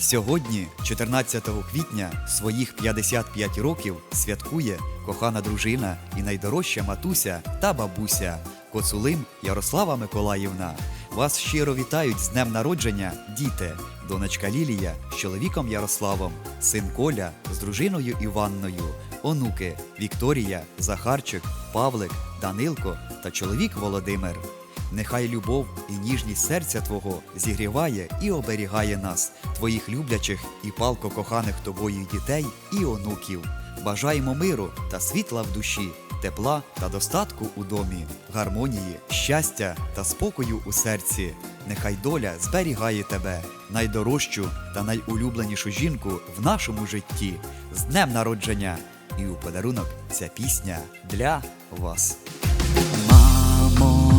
Сьогодні, 14 квітня, своїх 55 років святкує кохана дружина і найдорожча матуся та бабуся Коцулим Ярослава Миколаївна. Вас щиро вітають з днем народження, діти, донечка Лілія з чоловіком Ярославом, син Коля з дружиною Іванною, онуки Вікторія, Захарчик, Павлик, Данилко та чоловік Володимир. Нехай любов і ніжність серця Твого зігріває і оберігає нас, Твоїх люблячих і палко коханих тобою дітей і онуків. Бажаємо миру та світла в душі, тепла та достатку у домі, гармонії, щастя та спокою у серці. Нехай доля зберігає тебе, найдорожчу та найулюбленішу жінку в нашому житті з днем народження. І у подарунок ця пісня для вас.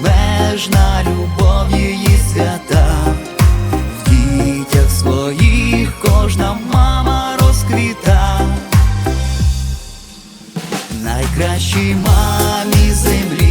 безмежна, любов її свята, в дітях своїх кожна мама розквіта. Найкращій мамі землі